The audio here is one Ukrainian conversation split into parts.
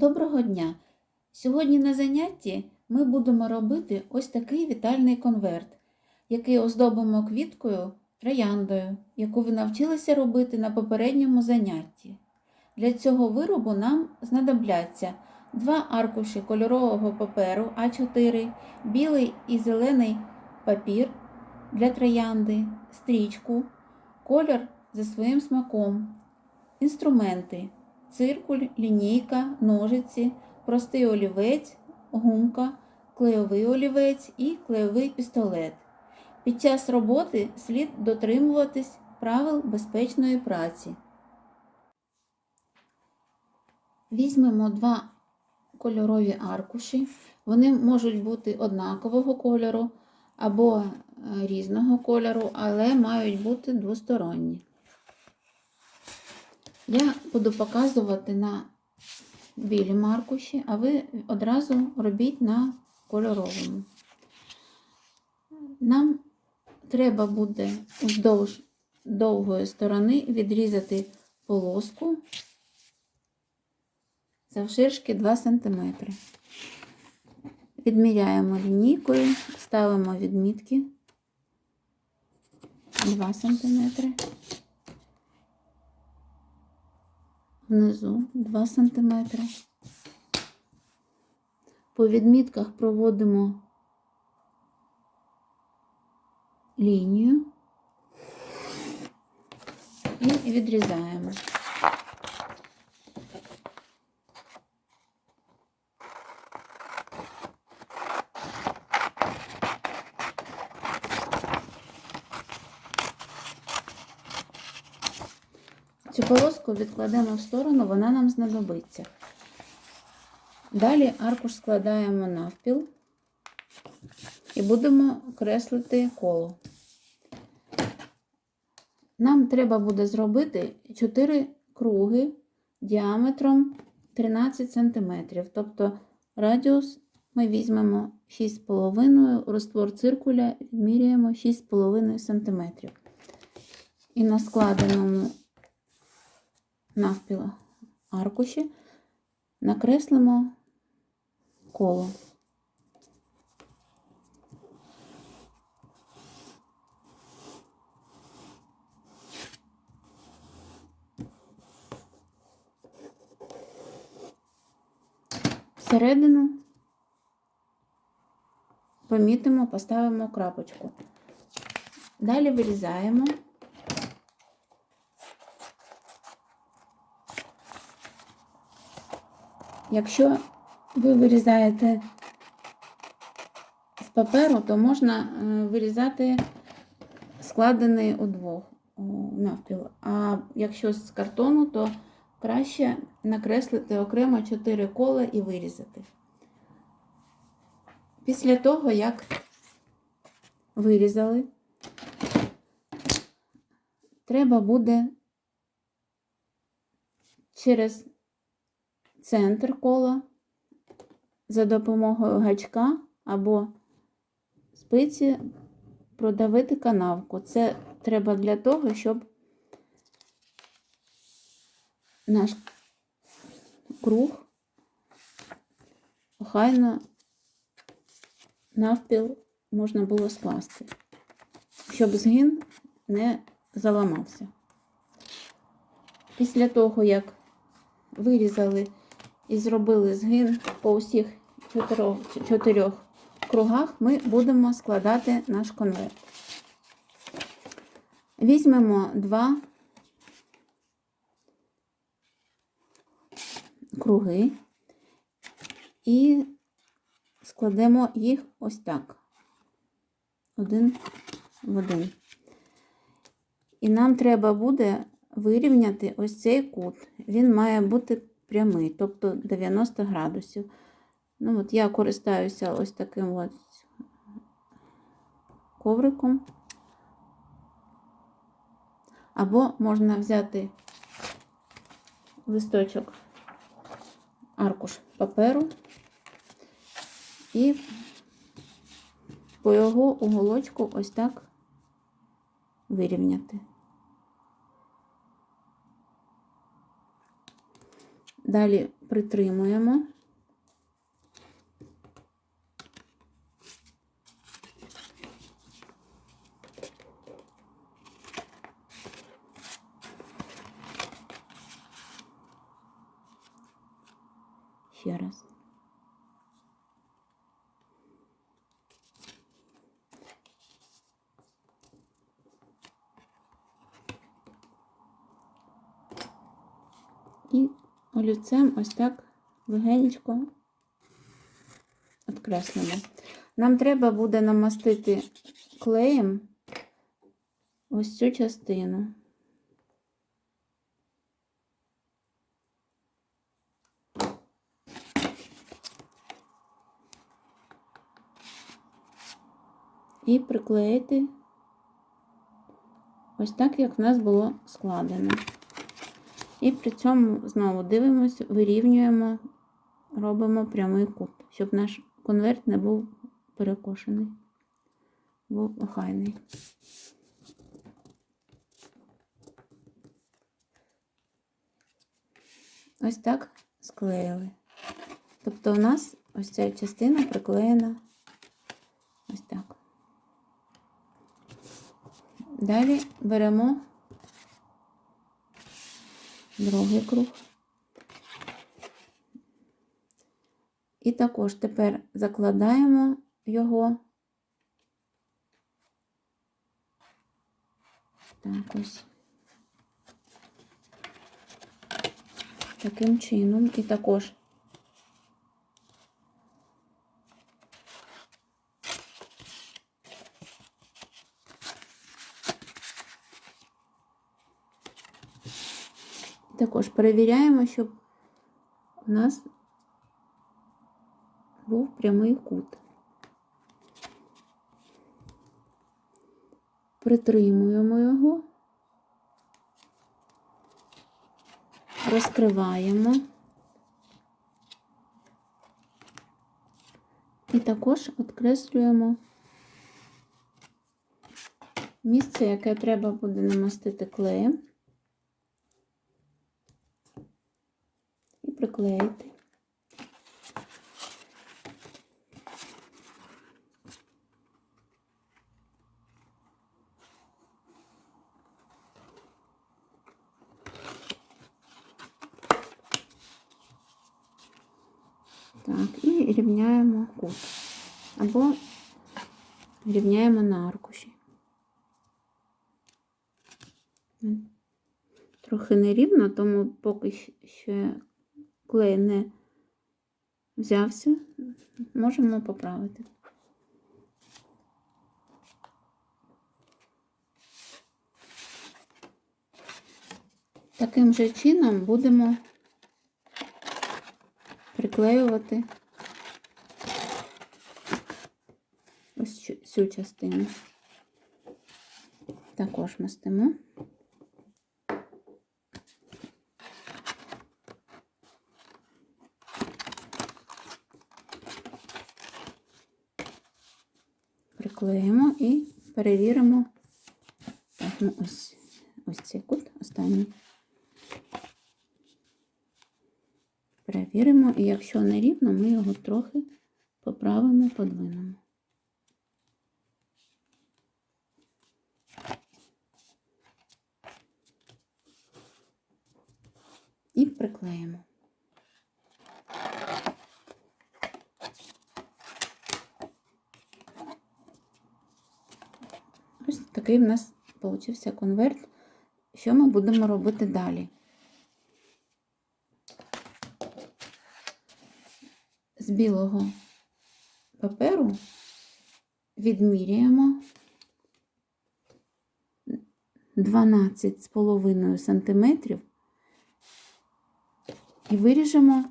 Доброго дня! Сьогодні на занятті ми будемо робити ось такий вітальний конверт, який оздобимо квіткою трояндою, яку ви навчилися робити на попередньому занятті. Для цього виробу нам знадобляться два аркуші кольорового паперу А4, білий і зелений папір для троянди, стрічку, колір за своїм смаком, інструменти циркуль, лінійка, ножиці, простий олівець, гумка, клейовий олівець і клейовий пістолет. Під час роботи слід дотримуватись правил безпечної праці. Візьмемо два кольорові аркуші. Вони можуть бути однакового кольору або е, різного кольору, але мають бути двосторонні. Я буду показувати на білім аркуші, а ви одразу робіть на кольоровому. Нам треба буде вздовж довгої сторони відрізати полоску завширшки 2 см. Відміряємо лінійкою, ставимо відмітки 2 см. Внизу 2 см. По відмітках проводимо лінію і відрізаємо. Цю полоску відкладемо в сторону, вона нам знадобиться. Далі аркуш складаємо навпіл і будемо креслити коло. Нам треба буде зробити 4 круги діаметром 13 см. Тобто радіус ми візьмемо 6,5, розтвор циркуля відміряємо 6,5 см. І на складеному навпіл аркуші накреслимо коло. Всередину помітимо, поставимо крапочку. Далі вирізаємо. Якщо ви вирізаєте з паперу, то можна е, вирізати складений удвох навпіл. А якщо з картону, то краще накреслити окремо 4 кола і вирізати. Після того, як вирізали, треба буде через центр кола за допомогою гачка або спиці продавити канавку. Це треба для того, щоб наш круг охайно навпіл можна було скласти, щоб згин не заламався. Після того, як вирізали і зробили згин по усіх чотирьох, чотирьох кругах, ми будемо складати наш конверт. Візьмемо два круги і складемо їх ось так, один в один. І нам треба буде вирівняти ось цей кут. Він має бути прямий, тобто 90 градусів. Ну, от Я користаюся ось таким ось ковриком. Або можна взяти листочок, аркуш паперу і по його уголочку ось так вирівняти. Далі притримуємо. Ще раз. І олівцем ось так легенько відкреслимо. Нам треба буде намастити клеєм ось цю частину. І приклеїти ось так, як в нас було складено. І при цьому знову дивимося, вирівнюємо, робимо прямий кут, щоб наш конверт не був перекошений, був охайний. Ось так склеїли. Тобто у нас ось ця частина приклеєна ось так. Далі беремо другий круг. І також тепер закладаємо його. Так ось. Таким чином. І також Також перевіряємо, щоб у нас був прямий кут. Притримуємо його, розкриваємо і також відкреслюємо місце, яке треба буде намастити клеєм. і приклеїти. Так, і рівняємо кут. Або рівняємо на аркуші. Трохи нерівно, тому поки ще клей не взявся, можемо поправити. Таким же чином будемо приклеювати ось цю- цю частину. Також мастимо. Приклеїмо і перевіримо. Так, ну ось, ось цей кут останній. Перевіримо, і якщо не рівно, ми його трохи поправимо, подвинемо. І приклеїмо. Ось такий в нас получився конверт. Що ми будемо робити далі? З білого паперу відміряємо 12,5 см і виріжемо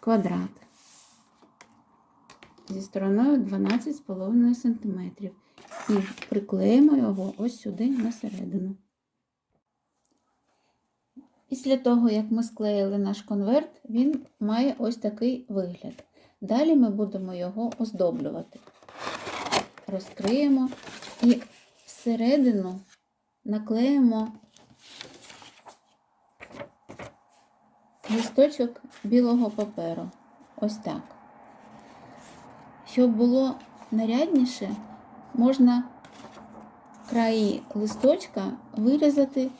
квадрат зі стороною 12,5 см і приклеїмо його ось сюди на середину. Після того, як ми склеїли наш конверт, він має ось такий вигляд. Далі ми будемо його оздоблювати. Розкриємо і всередину наклеїмо листочок білого паперу. Ось так. Щоб було нарядніше, можна краї листочка вирізати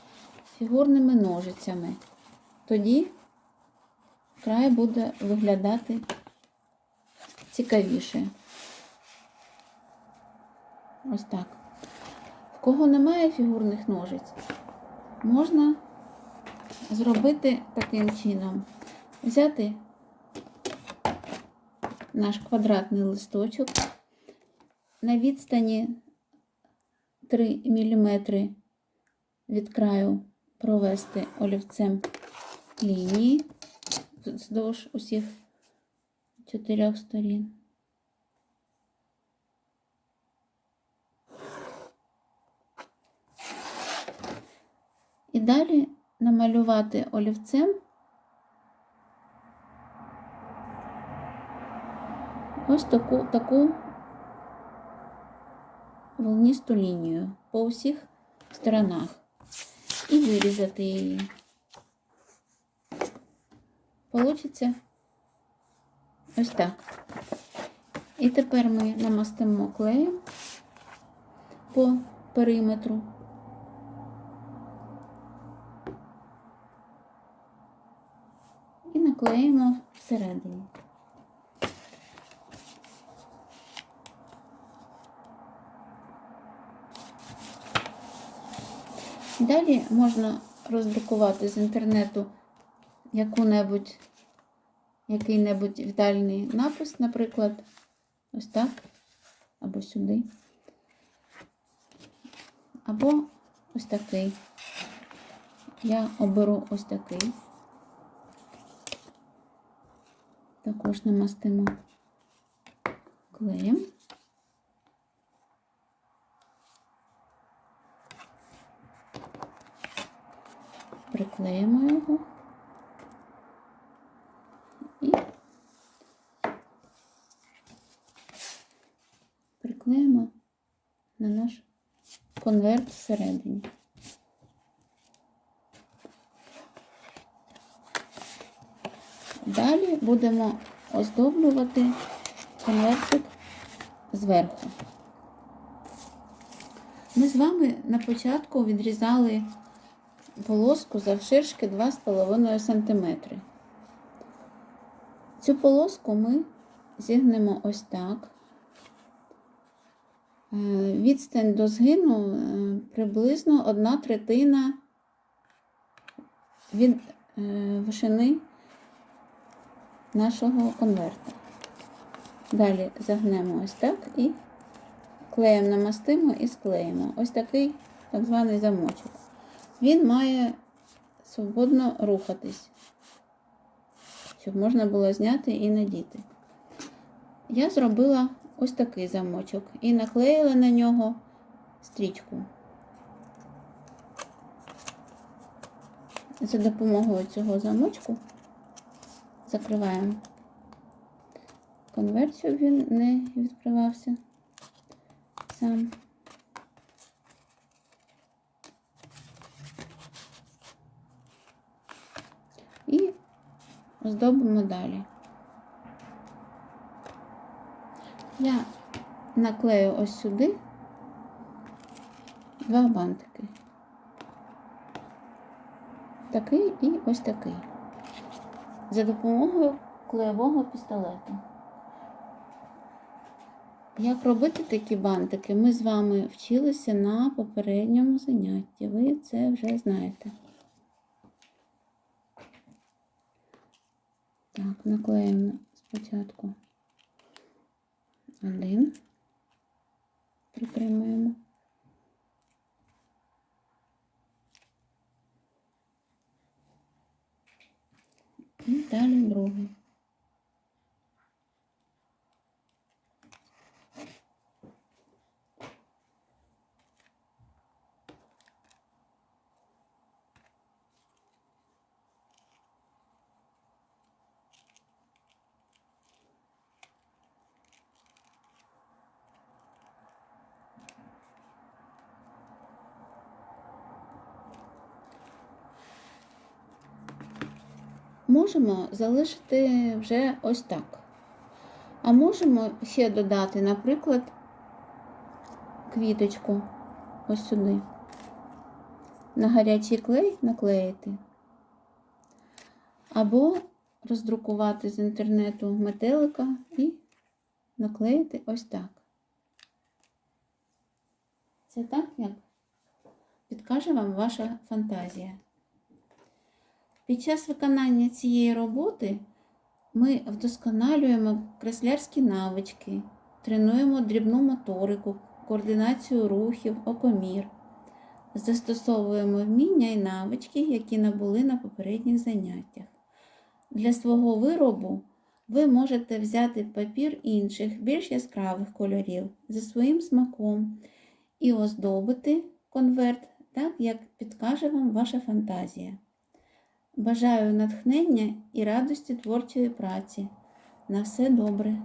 фігурними ножицями. Тоді край буде виглядати цікавіше. Ось так. В кого немає фігурних ножиць, можна зробити таким чином. Взяти наш квадратний листочок на відстані 3 мм від краю провести олівцем лінії вздовж усіх чотирьох сторін. І далі намалювати олівцем ось таку, таку волнисту лінію по усіх сторонах і вирізати її. Получиться ось так. І тепер ми намастимо клеєм по периметру. І наклеїмо всередині. Далі можна роздрукувати з інтернету яку-небудь, який-небудь вітальний напис, наприклад, ось так, або сюди, або ось такий. Я оберу ось такий. Також намастимо клеєм. Приклеїмо його і приклеїмо на наш конверт всередині. Далі будемо оздоблювати конвертик зверху. Ми з вами на початку відрізали полоску завширшки 2,5 см. Цю полоску ми зігнемо ось так. Е, Відстань до згину е, приблизно 1 третина від е, вишини нашого конверта. Далі загнемо ось так і клеєм намастимо і склеїмо. Ось такий так званий замочок. Він має свободно рухатись, щоб можна було зняти і надіти. Я зробила ось такий замочок і наклеїла на нього стрічку. За допомогою цього замочку закриваємо конверт, щоб він не відкривався сам. І оздобимо далі. Я наклею ось сюди два бантики. Такий і ось такий. За допомогою клеєвого пістолету. Як робити такі бантики, ми з вами вчилися на попередньому занятті. Ви це вже знаєте. Так, наклеїмо спочатку один, притримуємо. І далі другий. Можемо залишити вже ось так. А можемо ще додати, наприклад, квіточку ось сюди. На гарячий клей наклеїти. Або роздрукувати з інтернету метелика і наклеїти ось так. Це так, як підкаже вам ваша фантазія. Під час виконання цієї роботи ми вдосконалюємо креслярські навички, тренуємо дрібну моторику, координацію рухів, окомір, застосовуємо вміння і навички, які набули на попередніх заняттях. Для свого виробу ви можете взяти папір інших, більш яскравих кольорів за своїм смаком і оздобити конверт так, як підкаже вам ваша фантазія. Бажаю натхнення і радості творчої праці. На все добре!